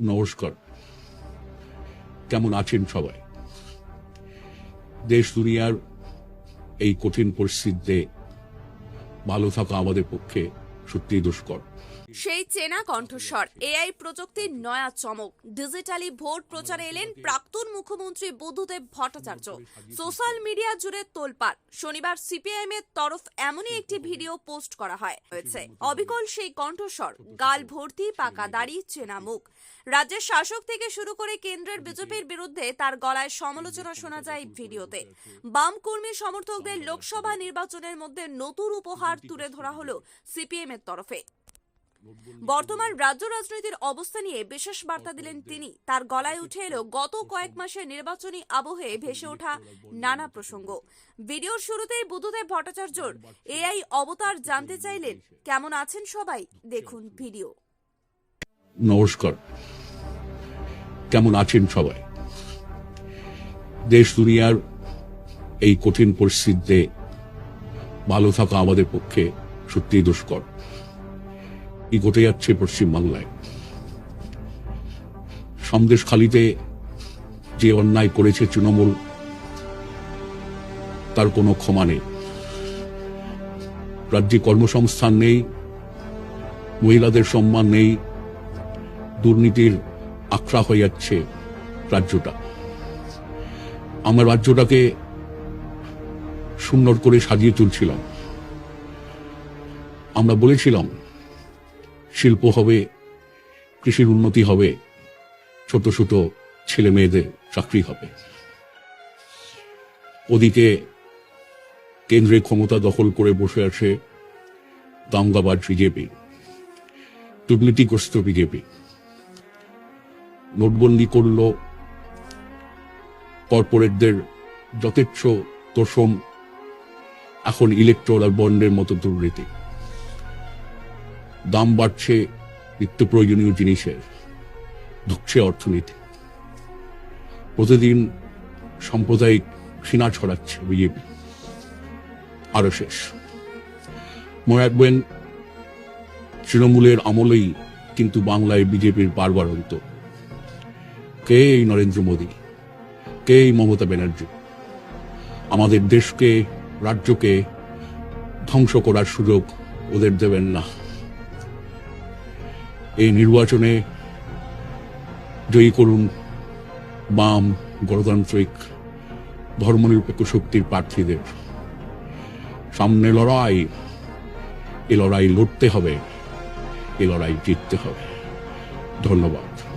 নমস্কার। কেমন আছেন সবাই? দেশ দুনিয়ার এই কঠিন পরিস্থিতিতে ভালো থাকা আমাদের পক্ষে সত্যিই দুষ্কর। সেই চেনা কণ্ঠস্বর, এআই প্রযুক্তির নয়া চমক, ডিজিটালি ভোট প্রচারে এলেন প্রাক্তন মুখ্যমন্ত্রী বুদ্ধদেব ভট্টাচার্য। সোশ্যাল মিডিয়া জুড়ে তোলপাড়, শনিবার সিপিআইএম এর তরফ এমনই একটি ভিডিও পোস্ট করা হয় হয়েছে অবিকল সেই কণ্ঠস্বর, গাল ভর্তি, পাকা দাড়ি, চেনা মুখ। রাজ্যের শাসক থেকে শুরু করে কেন্দ্রের বিজেপির বিরুদ্ধে তার গলায় সমালোচনা শোনা যায় ভিডিওতে। বাম কর্মী সমর্থকদের লোকসভা নির্বাচনের মধ্যে নতুন উপহার তুলে ধরা হলো সিপিএম এর তরফে। বর্তমান রাজ্য রাজনীতির অবস্থা নিয়ে বিশেষ বার্তা দিলেন তিনি। তার গলায় উঠে এলো গত কয়েক মাসের নির্বাচনী আবহে ভেসে ওঠা নানা প্রসঙ্গ। ভিডিওর শুরুতেই বুদ্ধদেব ভট্টাচার্যর এআই অবতার জানতে চাইলেন কেমন আছেন সবাই? দেখুন ভিডিও। নমস্কার। কেমন আছেন সবাই? দেশ দুনিয়ার এই কঠিন পরিস্থিতিতে ভালো থাকা আমাদের পক্ষে সত্যিই দুষ্কর। কি ঘটে যাচ্ছে পশ্চিমবাংলায়? সন্দেশখালিতে যে অন্যায় করেছে তৃণমূল, তার কোনো ক্ষমা নেই। রাজ্যে কর্মসংস্থান নেই, মহিলাদের সম্মান নেই, দুর্নীতির আখড়া হয়ে যাচ্ছে রাজ্যটা। আমার রাজ্যটাকে সুন্দর করে সাজিয়ে তুলছিলাম। আমরা বলেছিলাম, শিল্প হবে, কৃষির উন্নতি হবে, ছোট ছোট ছেলে মেয়েদের চাকরি হবে। ওদিকে কেন্দ্রে ক্ষমতা দখল করে বসে আছে দাঙ্গাবাজ বিজেপি, দুর্নীতিগ্রস্ত বিজেপি। নোটবন্দি করল কর্পোরেটদের যথেচ্ছ তোষণ এখন ইলেকট্রাল বন্ডের মতো দুর্নীতি। দাম বাড়ছে নিত্য প্রয়োজনীয় জিনিসের, ধুকছে অর্থনীতি। প্রতিদিন সাম্প্রদায়িক ঘৃণা ছড়াচ্ছে বিজেপি। আরও শেষ। মনে রাখবেন তৃণমূলের আমলেই কিন্তু বাংলায় বিজেপির বারবার অন্ত। কে এই নরেন্দ্র মোদী? কে এই মমতা ব্যানার্জি? আমাদের দেশকে, রাজ্যকে ধ্বংস করার সুযোগ ওদের দেবেন না। এই নির্বাচনে জয়ী করুন বাম গণতান্ত্রিক ধর্মনিরপেক্ষ শক্তির প্রার্থীদের। সামনে লড়াই, এ লড়াই লড়তে হবে, এ লড়াই জিততে হবে। ধন্যবাদ।